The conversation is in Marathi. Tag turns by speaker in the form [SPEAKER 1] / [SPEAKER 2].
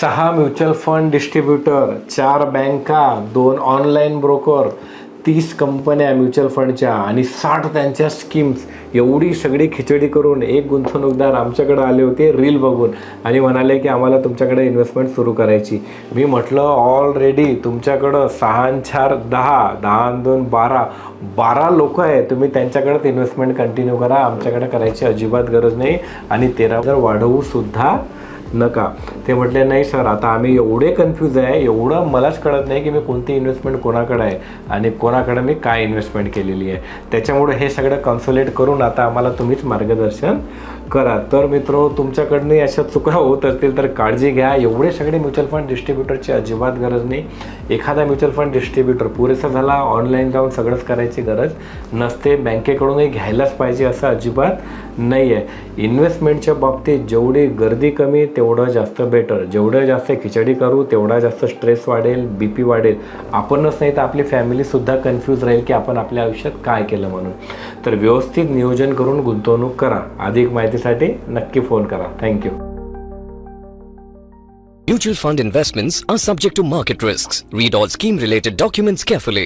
[SPEAKER 1] सहा म्युच्युअल फंड डिस्ट्रीब्युटर चार बँका दोन ऑनलाईन ब्रोकर तीस कंपन्या म्युच्युअल फंडच्या आणि साठ त्यांच्या स्कीम्स. एवढी सगळी खिचडी करून एक गुंतवणूकदार आमच्याकडे आले होते रील बघून आणि म्हणाले की आम्हाला तुमच्याकडे इन्व्हेस्टमेंट सुरू करायची. मी म्हटलं ऑलरेडी तुमच्याकडं सहा चार दहा दहा दोन बारा बारा लोक आहे तुम्ही त्यांच्याकडंच इन्व्हेस्टमेंट कंटिन्यू करा. आमच्याकडे करायची अजिबात गरज नाही आणि तेरा जर वाढवूसुद्धा नका. ते म्हटले नाही सर आता आम्ही एवढे कन्फ्यूज आहे एवढं मलाच कळत नाही की मी कोणती इन्व्हेस्टमेंट कोणाकडे आहे आणि कोणाकडे मी काय इन्व्हेस्टमेंट केलेली आहे. त्याच्यामुळे हे सगळं कन्सोलेट करून आता आम्हाला तुम्हीच मार्गदर्शन करा. तर मित्र तुमच्याकडनं अशा चुका होत असतील तर काळजी घ्या. एवढे सगळे म्युच्युअल फंड डिस्ट्रीब्युटरची अजिबात गरज नाही. एखादा म्युच्युअल फंड डिस्ट्रीब्युटर पुरेसा झाला ऑनलाईन जाऊन सगळंच करायची गरज नसते. बँकेकडूनही घ्यायलाच पाहिजे असं अजिबात नाही आहे इन्व्हेस्टमेंटच्या बाबतीत जेवढी गर्दी कमी तेवढं जास्त बेटर जेवढं जास्त खिचडी करू तेवढा जास्त स्ट्रेस वाढेल बी पी वाढेल. आपणच नाही तर आपली फॅमिलीसुद्धा कन्फ्यूज राहील की आपण आपल्या आयुष्यात काय केलं म्हणून. तर व्यवस्थित नियोजन करून गुंतवणूक करा. अधिक माहितीसाठी नक्की फोन करा. Thank you
[SPEAKER 2] Mutual fund investments are subject to market risks. Read all scheme related documents carefully.